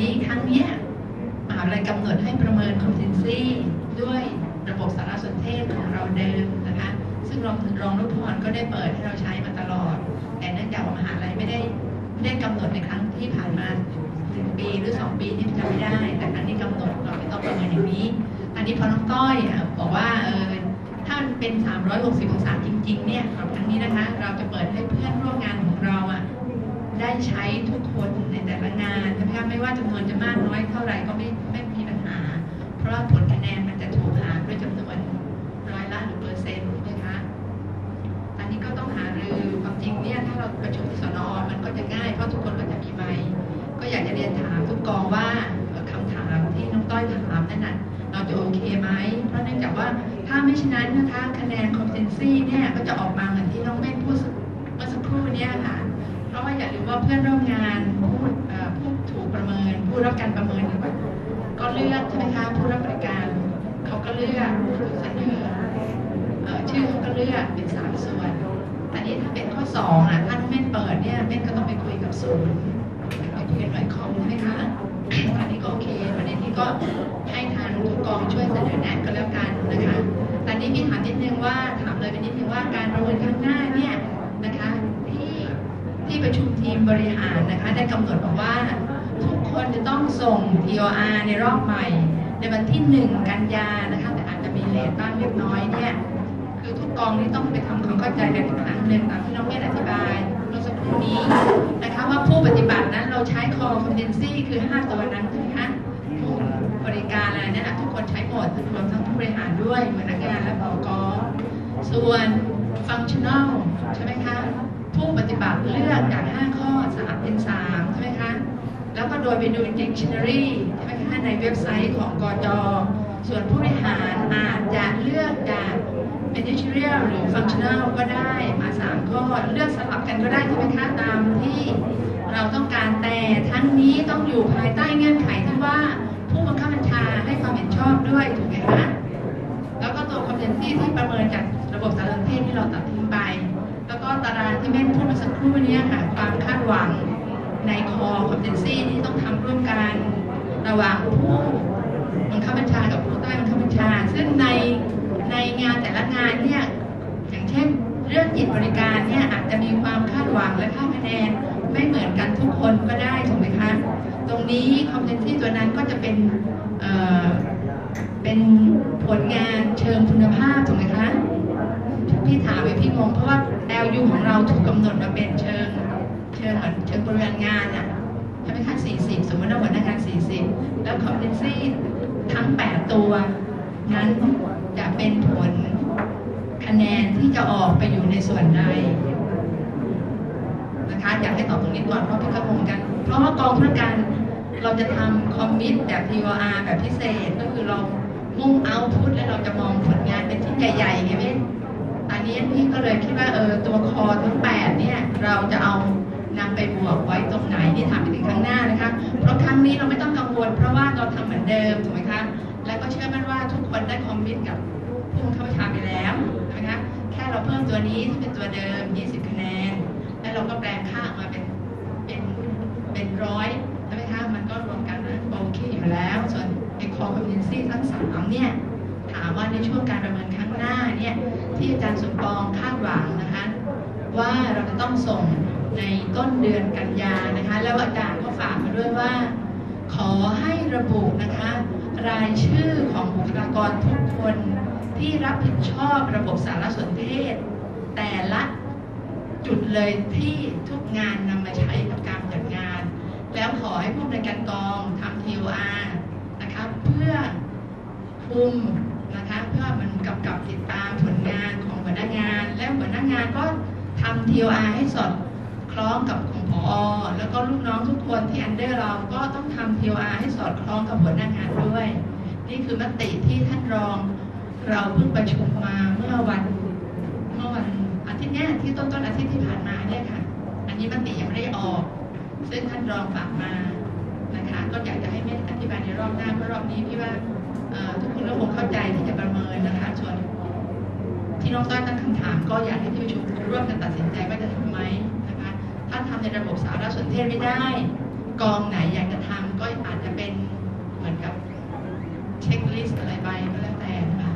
นี้ครั้งเนี้ยมหาวิทยาลัยกำหนดให้ประเมิน competency ด้วยระบบสารสนเทศของเราเดิมนะคะ ซึ่งรองรองนุพรก็ได้เปิดให้เราใช้มาตลอด แต่เนื่องจากว่ามหาลัยไม่ได้ไม่ได้กำหนดในครั้งที่ผ่านมาหนึ่งปีหรือสองปีนี่จำไม่ได้ แต่ครั้งนี้กำหนดเราไม่ต้องประเมินอย่างนี้ อันนี้พอน้องต้อยบอกว่าเออถ้ามันเป็น 360 องศาจริง ๆ เนี่ยครั้งนี้นะคะ เราจะเปิดให้เพื่อนร่วมงานของเราอะได้ใช้ทุกคน นใช่ไมคะไม่ว่าจำนวนจะมากน้อยเท่าไหร่ก็ไม่ไม่มีปัญหา เพราะว่าผลคะแนนมันจะถูกหารด้วยจำนวนร้อยละหรือเปอร์เซ็นต์ใช่ไหมคะอันนี้ก็ต้องหารือความจริงเนี่ยถ้าเราประชุมที่สนอมันก็จะง่ายเพราะทุกคนก็จะมีไมค์ก็อยากจะเรียนถามทุกกองว่าเอ่อคำถามที่น้องต้อยถามนั่นน่ะเราจะโอเคไหมเพราะเนื่องจากว่าถ้าไม่ฉะนั้นนะคะคะแนน competency เนี่ยก็จะออกมาเหมือนที่น้องเม่นพูดเมื่อสักครู่เนี่ยค่ะเพราะว่าอย่าลืมว่าเพื่อนร่วมงานผู้เอ่อผู้ถูกประเมิน ผู้รับการประเมินก็เลือกใช่ไหมคะผู้รับบริการเขาก็เลือกผู้เสนอชื่อเขาก็เลือกเป็นสามส่วนอันนี้ถ้าเป็นข้อสองอะถ้าเม่นเปิดเนี่ยเม่นก็ต้องไปคุยกับศูนย์ไปคุยกับหน่วยคอมใช่ไหมคะอันนี้ก็โอเคประเด็นนี้ก็ให้ทางทุกกองช่วยเสนอแนะก็แล้วกันนะคะแต่นี้พี่ถามนิดนึงว่าถามเลยไปนิดนึงว่าการประเมินข้างหน้าเนี่ยนะคะที่ที่ประชุมทีมบริหารนะคะ ได้กำหนดบอกว่า คนจะต้องส่ง TOR ในรอบใหม่ ในวันที่หนึ่งกันยานะคะแต่อาจจะมีเลทบ้างเล็กน้อยเนี่ยคือทุกกองนี่ต้องไปทำความเข้าใจกันอีกครั้งหนึ่งตามที่น้องเมธอธิบายเมื่อสักครู่นี้นะคะว่าผู้ปฏิบัตินั้นเราใช้ core competency คือ 5 ตัวนั้นใช่ไหมคะผู้บริการอะไรนี่ยทุกคนใช้หมดรวมทั้งผู้บริหารด้วยพนักงานและบกส่วน functional ใช่ไหมคะผู้ปฏิบัติเลือกจาก 5 ข้อ3เป็น3ใช่ไหมคะ แล้วก็โดยไปดู dictionary ใช่ไหมคะในเว็บไซต์ของกจส่วนผู้บริหารอาจจะเลือกจาก managerial หรือ functional ก็ได้มา3ข้อเลือกสลับกันก็ได้ใช่ไหมคะตามที่เราต้องการแต่ทั้งนี้ต้องอยู่ภายใต้เงื่อนไขที่ว่าผู้บังคับบัญชาให้ความเห็นชอบด้วยถูกไหมคะแล้วก็ตัว competency ที่ประเมินจากระบบสารสนเทศที่เราตัดทิ้งไป แล้วก็ตารางที่แม่พูดเมื่อสักครู่นี้ค่ะความคาดหวัง ในคอ competency ที่ต้องทำร่วมกันระหว่างผู้บังคับบัญชากับผู้ใต้บังคับบัญชา ซึ่งในในงานแต่ละงานเนี่ยอย่างเช่น เรื่องจิตบริการเนี่ยอาจจะมีความคาดหวังและค่าคะแนนไม่เหมือนกันทุกคนก็ได้ถูกไหมคะตรงนี้ competency ตัวนั้นก็จะเป็นเอ่อเป็นผลงานเชิงคุณภาพถูกไหมคะพี่ถามไปพี่งงเพราะว่า LU ของเราถูกกำหนดมาเป็นเชิง เชิงเหมือนเชิงบริเวณงานอะใช่ไหมคะ40สมมติว่าหัวหน้างาน40แล้ว competency ทั้ง8ตัวนั้นจะเป็นผลคะแนนที่จะออกไปอยู่ในส่วนใดนะคะอยากให้ตอบตรงนี้ก่อนเพราะพี่ก็งงกันเพราะว่ากองธุรการเราจะทำคอมมิตแบบ TOR แบบพิเศษก็คือเรามุ่งเอาพุทแล้วเราจะมองผลงานเป็นชิ้นใหญ่ๆไงพี่อันนี้พี่ก็เลยคิดว่าเออตัวคอทั้งแปดเนี่ย เราจะเอา นำไปบวกไว้ตรงไหนที่ทำไปถึงครั้งหน้านะคะ เพราะครั้งนี้เราไม่ต้องกังวล เพราะว่าเราทำเหมือนเดิมถูกไหมคะ แล้วก็เชื่อมั่นว่าทุกคนได้คอมมิตกับผู้บังคับบัญชาไปแล้วใช่ไหมคะแค่เราเพิ่มตัวนี้ที่เป็นตัวเดิม 20 คะแนน แล้วเราก็แปลงค่าออกมาเป็นเป็นเป็นร้อยใช่ไหมคะมันก็รวมกันนะโอเคอยู่แล้ว ส่วนไอคอมมิชชั่นทั้งสามเนี่ยถามว่าในช่วงการประเมินครั้งหน้าเนี่ยที่อาจารย์สมปองคาดหวังนะคะ ว่าเราจะต้องส่ง ในต้นเดือนกันยานะคะ แล้วอาจารย์ก็ฝากมาด้วยว่า ขอให้ระบุนะคะ รายชื่อของบุคลากรทุกคนที่รับผิดชอบระบบสารสนเทศ แต่ละจุดเลยที่ทุกงานนำมาใช้กับการจัดงาน แล้วขอให้ผู้บริการกองทำ TOR นะคะเพื่อคุมนะคะเพื่อมันกำกับติดตามผลงานของหัวหน้างาน และหัวหน้างานก็ทำ TOR ให้สอด ล้องกับของพอแล้วก็ลูกน้องทุกคนที่อันเดอร์เราก็ต้องทำ TOR ให้สอดคล้องกับหัวหน้างานด้วย นี่คือมติที่ท่านรองเราเพิ่งประชุมมาเมื่อวันเมื่อวันอาทิตย์นี้ที่ต้นต้นอาทิตย์ที่ผ่านมาเนี่ยค่ะ อันนี้มติยังไม่ได้ออก ซึ่งท่านรองฝากมานะคะ ก็อยากจะให้แม่อธิบายในรอบหน้าเพราะรอบนี้พี่ว่าทุกคนก็คงเข้าใจที่จะประเมินนะคะส่วนที่น้องต้อยตั้งคำถาม ก็อยากให้ที่ประชุมร่วมกันตัดสินใจว่าจะทำไหม นะคะถ้าทำในระบบสารสนเทศไม่ได้ กองไหนอยากจะทำก็อาจจะเป็นเหมือนกับเช็คลิสต์อะไรไปก็แล้วแต่นะคะ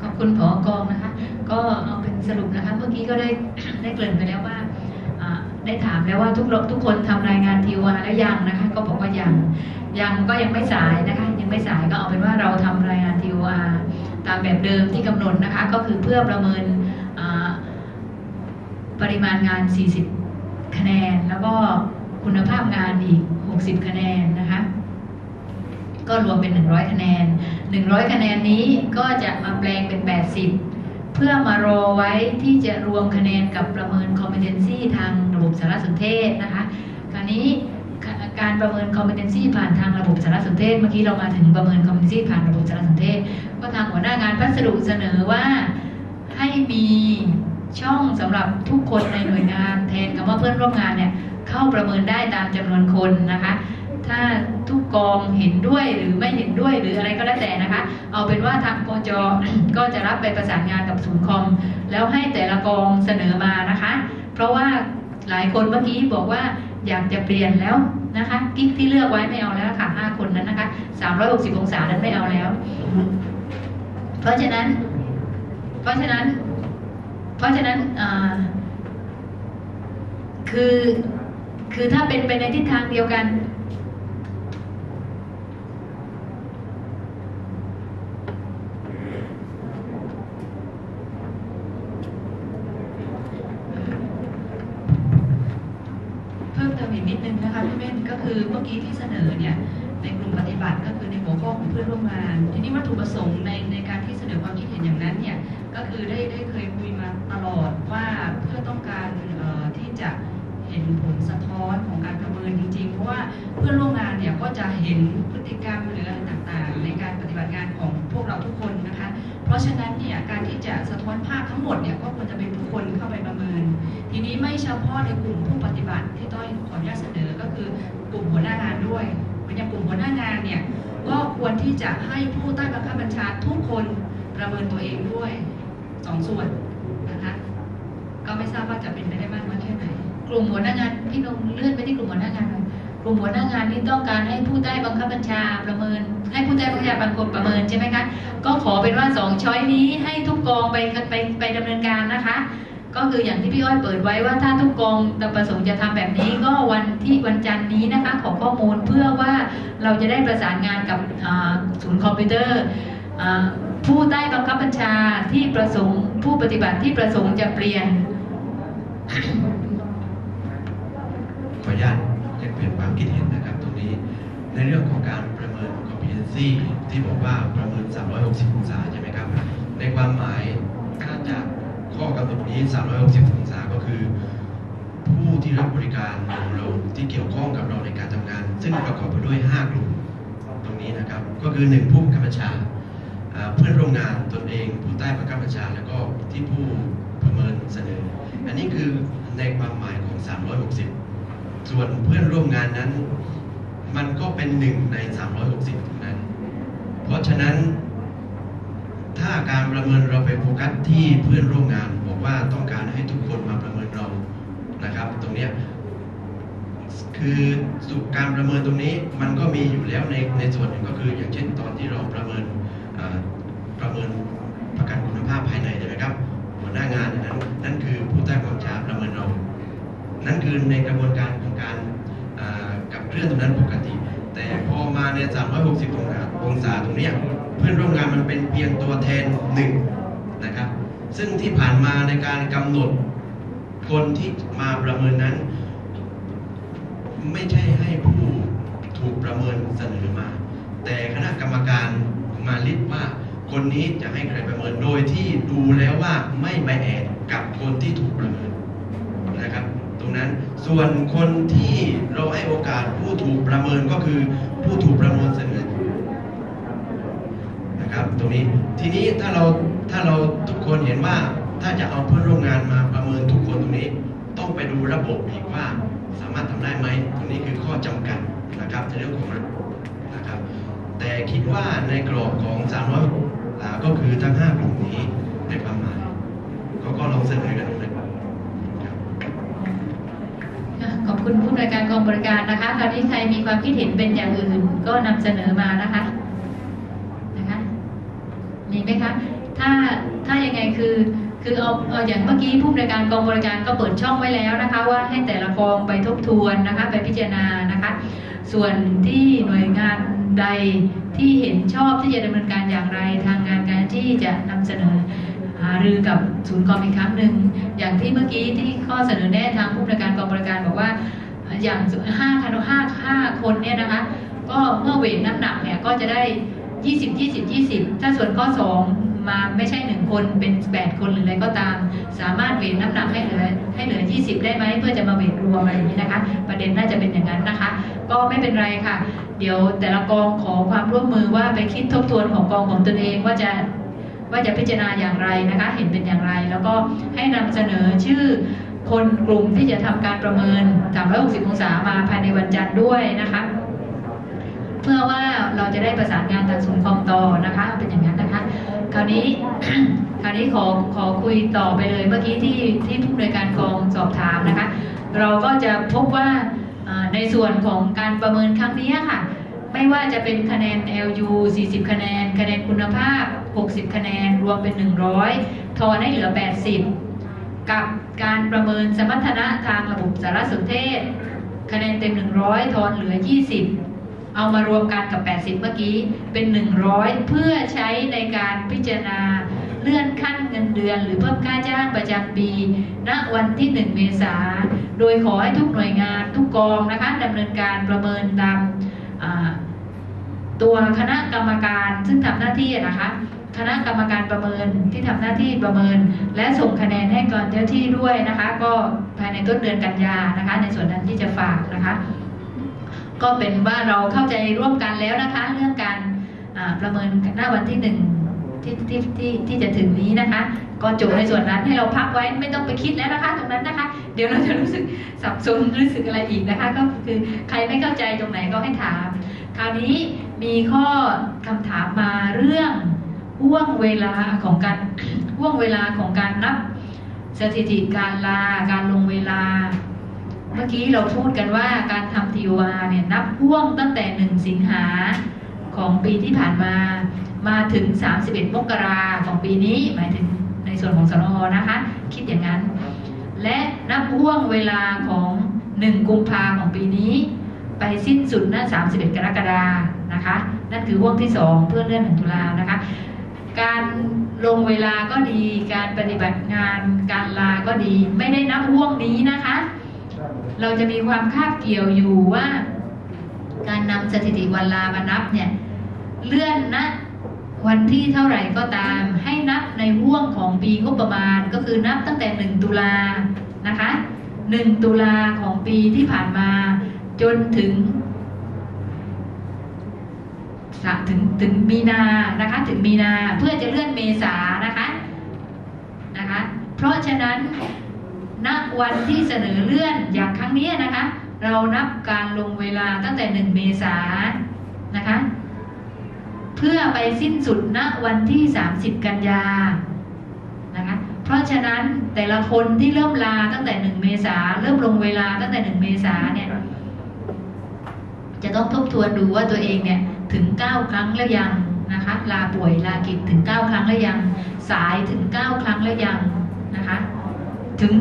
ขอบคุณผอกองนะคะ ก็เอาเป็นสรุปนะคะ เมื่อกี้ก็ได้ได้เกริ่นไปแล้วว่าได้ถามแล้วว่าทุกทุกคนทำรายงานทีวาแล้วยังนะคะ ก็บอกว่ายังยังก็ยังไม่สายนะคะ ยังไม่สายก็เอาเป็นว่าเราทำรายงานทีวาตามแบบเดิมที่กำหนดนะคะ ก็คือเพื่อประเมินปริมาณงาน 40 คะแนนแล้วก็คุณภาพงานอีก 60 คะแนนนะคะก็รวมเป็น 100 คะแนน 100 คะแนนนี้ก็จะมาแปลงเป็น 80 เพื่อมารอไว้ที่จะรวมคะแนนกับประเมิน competency ทางระบบสารสนเทศนะคะคราวนี้การประเมิน competency ผ่านทางระบบสารสนเทศ เมื่อกี้เรามาถึงประเมิน competency ผ่านระบบสารสนเทศ ก็ทางหัวหน้างานพัสดุเสนอว่าให้มี ช่องสำหรับทุกคนในหน่วยงาน แทนคำว่าเพื่อนร่วมงานเนี่ยเข้าประเมินได้ตามจำนวนคนนะคะ ถ้าทุกกองเห็นด้วยหรือไม่เห็นด้วยหรืออะไรก็แล้วแต่นะคะ เอาเป็นว่าทางกจก็จะรับไปประสานงานกับศูนย์คอม แล้วให้แต่ละกองเสนอมานะคะ เพราะว่าหลายคนเมื่อกี้บอกว่าอยากจะเปลี่ยนแล้วนะคะกิ๊กที่เลือกไว้ไม่เอาแล้วค่ะห้าคนนั้นนะคะ360 องศานั้นไม่เอาแล้ว เพราะฉะนั้น เพราะฉะนั้น เพราะฉะนั้นคือคือถ้าเป็นไปในทิศทางเดียวกัน เพิ่มเติมอีกนิดนึงนะคะพี่เม่นก็คือเมื่อกี้ที่เสนอเนี่ยในกลุ่มปฏิบัติก็คือในหัวข้อของเพื่อนร่วมงาน ทีนี้วัตถุประสงค์ในในการที่เสนอความคิดเห็นอย่างนั้นเนี่ย ก็คือได้ได้เคยคุยมาตลอดว่าเพื่อต้องการที่จะเห็นผลสะท้อนของการประเมินจริงๆ เพราะว่าเพื่อนร่วมงานเนี่ยก็จะเห็นพฤติกรรมหรืออะไรต่างๆ ในการปฏิบัติงานของพวกเราทุกคนนะคะ เพราะฉะนั้นเนี่ยการที่จะสะท้อนภาพทั้งหมดเนี่ยก็ควรจะเป็นทุกคนเข้าไปประเมิน ทีนี้ไม่เฉพาะในกลุ่มผู้ปฏิบัติที่ต้อยขออนุญาตเสนอก็คือกลุ่มหัวหน้างานด้วยเหมือนอย่างกลุ่มหัวหน้างานเนี่ยก็ควรที่จะให้ผู้ใต้บังคับบัญชาทุกคนประเมินตัวเองด้วย สองส่วนนะคะก็ไม่ทราบว่าจะเป็นไปได้มากน้อยแค่ไหน กลุ่มหัวหน้างานพี่นงเลื่อนไปที่กลุ่มหัวหน้างานเลยกลุ่มหัวหน้างานนี่ต้องการให้ผู้ใต้บังคับบัญชาประเมิน ให้ผู้ใต้บังคับบัญชาบางคนประเมินใช่ไหมคะก็ขอเป็นว่าสองช้อยนี้ให้ทุกกองไปไปไปดำเนินการนะคะ ก็คืออย่างที่พี่อ้อยเปิดไว้ว่าถ้าทุกกองประสงค์จะทำแบบนี้ก็วันที่วันจันทร์นี้นะคะขอข้อมูลเพื่อว่าเราจะได้ประสานงานกับศูนย์คอมพิวเตอร์ ผู้ใต้บังคับบัญชาที่ประสงค์ผู้ปฏิบัติที่ประสงค์จะเปลี่ยน ขออนุญาตแลกเปลี่ยนความคิดเห็นนะครับตรงนี้ ในเรื่องของการประเมิน competency ที่บอกว่าประเมิน 360 องศาใช่ไหมครับ ในความหมายถ้าจากข้อกำหนดนี้ 360 องศาก็คือ ผู้ที่รับบริการของเราที่เกี่ยวข้องกับเราในการทำงาน ซึ่งประกอบไปด้วย 5 กลุ่มตรงนี้นะครับ ก็คือ 1 ผู้บังคับบัญชา เพื่อนร่วมงานตนเอง ผู้ใต้บังคับบัญชาแล้วก็ที่ผู้ประเมินเสนอ อันนี้คือในความหมายของ 360 ส่วนเพื่อนร่วมงานนั้น มันก็เป็นหนึ่งใน 360ตรงนั้น เพราะฉะนั้น ถ้าการประเมินเราไปโฟกัสที่เพื่อนร่วมงาน บอกว่าต้องการให้ทุกคนมาประเมินเรานะครับ ตรงนี้คือสู่การประเมินตรงนี้มันก็มีอยู่แล้วในในส่วนหนึ่งก็คือ อย่างเช่นตอนที่เราประเมิน นั่นคือในกระบวนการของการกับเคลื่อนตรงนั้นปกติ แต่พอมาใน 360 องศาองศาตรงนี้เพื่อนร่วมงานมันเป็นเพียงตัวแทนหนึ่งนะครับ ซึ่งที่ผ่านมาในการกำหนดคนที่มาประเมินนั้น ไม่ใช่ให้ผู้ถูกประเมินเสนอมา แต่คณะกรรมการมาลิสต์ว่าคนนี้จะให้ใครประเมินโดยที่ดูแล้วว่าไม่ไปแอนกับคนที่ถูกประเมินนะครับ ตรงนั้น ส่วนคนที่เราให้โอกาสผู้ถูกประเมินก็คือผู้ถูกประเมินเสนอนะครับตรงนี้ทีนี้ถ้าเราถ้าเราทุกคนเห็นว่าถ้าจะเอาเพื่อนร่วมงานมาประเมินทุกคนตรงนี้ ต้องไปดูระบบอีกว่าสามารถทำได้ไหมตรงนี้คือข้อจำกัดนะครับในเรื่องของระบบนะครับแต่คิดว่าในกรอบของ300อ่าก็คือทั้ง 5 กลุ่มนี้ในความหมายเขาก็ลองเสนอกันดูนะครับ ค่ะขอบคุณผู้ บริการนะคะ คราวนี้ใครมีความคิดเห็นเป็นอย่างอื่น ก็นำเสนอมานะคะนะคะ มีไหมคะ ถ้าถ้ายังไงคือคือเอาเอาอย่างเมื่อกี้ผู้บริการกองบริการก็เปิดช่องไว้แล้วนะคะ ว่าให้แต่ละกองไปทบทวนนะคะ ไปพิจารณานะคะ ส่วนที่หน่วยงานใดที่เห็นชอบที่จะดำเนินการอย่างไรทางงานการที่จะนำเสนอหารือกับศูนย์กองอีกครั้งหนึ่งอย่างที่เมื่อกี้ที่ข้อเสนอแนะทางผู้บริการกองบริการบอกว่า อย่างห้าคันห้าห้าคนเนี่ยนะคะ ก็เมื่อเวทน้ำหนักเนี่ยก็จะได้20 20 20ถ้าส่วนข้อ2มาไม่ใช่หนึ่งคนเป็น8คนหรืออะไรก็ตาม สามารถเวทน้ำหนักให้เหลือให้เหลือ20ได้ไหมเพื่อจะมาเวทรวมอะไรอย่างนี้นะคะ ประเด็นน่าจะเป็นอย่างนั้นนะคะ ก็ไม่เป็นไรค่ะ เดี๋ยวแต่ละกองขอความร่วมมือว่าไปคิดทบทวนของกองของตนเองว่าจะว่าจะพิจารณาอย่างไรนะคะ เห็นเป็นอย่างไร แล้วก็ให้นำเสนอชื่อ คนกลุ่มที่จะทำการประเมิน 360 องศามาภายในวันจันทร์ด้วยนะคะ เพื่อว่าเราจะได้ประสานงานทางศูนย์คอมต่อนะคะ เป็นอย่างนั้นนะคะ คราวนี้คราวนี้ขอขอคุยต่อไปเลยเมื่อกี้ที่ที่ผู้บริการกองสอบถามนะคะ เราก็จะพบว่าในส่วนของการประเมินครั้งนี้ค่ะไม่ว่าจะเป็นคะแนน LU 40 คะแนน คะแนนคุณภาพ 60 คะแนน รวมเป็น 100 ทอนให้เหลือ 80 กับการประเมินสมรรถนะทางระบบสารสนเทศ คะแนนเต็ม 100 ทอนเหลือ 20 เอามารวมกันกับ 80 เมื่อกี้เป็น 100 เพื่อใช้ในการพิจารณาเลื่อนขั้นเงินเดือน หรือเพิ่มค่าจ้างประจำปี ณวันที่ 1 เมษาโดยขอให้ทุกหน่วยงานทุกกองนะคะดำเนินการประเมินตามตัวคณะกรรมการซึ่งทำหน้าที่นะคะ คณะกรรมการประเมินที่ทำหน้าที่ประเมิน และส่งคะแนนให้กองเจ้าที่ด้วยนะคะ ก็ภายในต้นเดือนกันยานะคะ ในส่วนนั้นที่จะฝากนะคะ ก็เป็นว่าเราเข้าใจร่วมกันแล้วนะคะ เรื่องการประเมินหน้าวันที่หนึ่งที่ที่ที่ที่จะถึงนี้นะคะ ก็จบในส่วนนั้นให้เราพักไว้ไม่ต้องไปคิดแล้วนะคะ ตรงนั้นนะคะ เดี๋ยวเราจะรู้สึกสับสนรู้สึกอะไรอีกนะคะ ก็คือใครไม่เข้าใจตรงไหนก็ให้ถาม คราวนี้มีข้อคำถามมาเรื่อง ห่วงเวลาของการห่วงเวลาของการนับสถิติการลาการลงเวลา เมื่อกี้เราพูดกันว่าการทำทีวาเนี่ยนับห่วงตั้งแต่1สิงหาของปีที่ผ่านมา มาถึง 31 มกราของปีนี้ หมายถึงในส่วนของสนอนะคะ คิดอย่างนั้น และนับห่วงเวลาของ 1 กุมภาของปีนี้ ไปสิ้นสุดนั่น31 กรกฎานะคะ นั่นคือห่วงที่ 2 เพื่อเลื่อนถึงตุลานะคะ การลงเวลาก็ดี การปฏิบัติงาน การลาก็ดี ไม่ได้นับห่วงนี้นะคะ เราจะมีความคาบเกี่ยวอยู่ว่า การนำสถิติวันลามานับเนี่ยเลื่อนนะวันที่เท่าไหร่ก็ตาม ให้นับในห่วงของปีงบประมาณก็คือนับตั้งแต่ 1 ตุลานะคะ 1 ตุลาของปีที่ผ่านมา จนถึงสะ ถึงถึงมีนานะคะถึงมีนาเพื่อจะเลื่อนเมษานะคะนะคะเพราะฉะนั้นณวันที่เสนอเลื่อนอย่างครั้งนี้นะคะ เรานับการลงเวลาตั้งแต่ 1 เมษายนนะคะเพื่อไปสิ้นสุดณวันที่ 30 กันยานะคะเพราะฉะนั้นแต่ละคนที่เริ่มลาตั้งแต่ 1 เมษาเริ่มลงเวลาตั้งแต่ 1 เมษาเนี่ยจะต้องทบทวนดูว่าตัวเองเนี่ย ถึง 9 ครั้งแล้วยังนะคะลาป่วยลากิจถึง 9 ครั้งแล้วยัง สายถึง 9 ครั้งแล้วยังนะคะถึง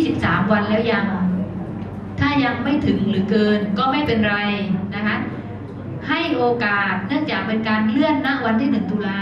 23 วันแล้วยัง ถ้ายังไม่ถึงหรือเกินก็ไม่เป็นไรนะคะให้โอกาสเนื่องจากเป็นการเลื่อนณวันที่ 1 ตุลา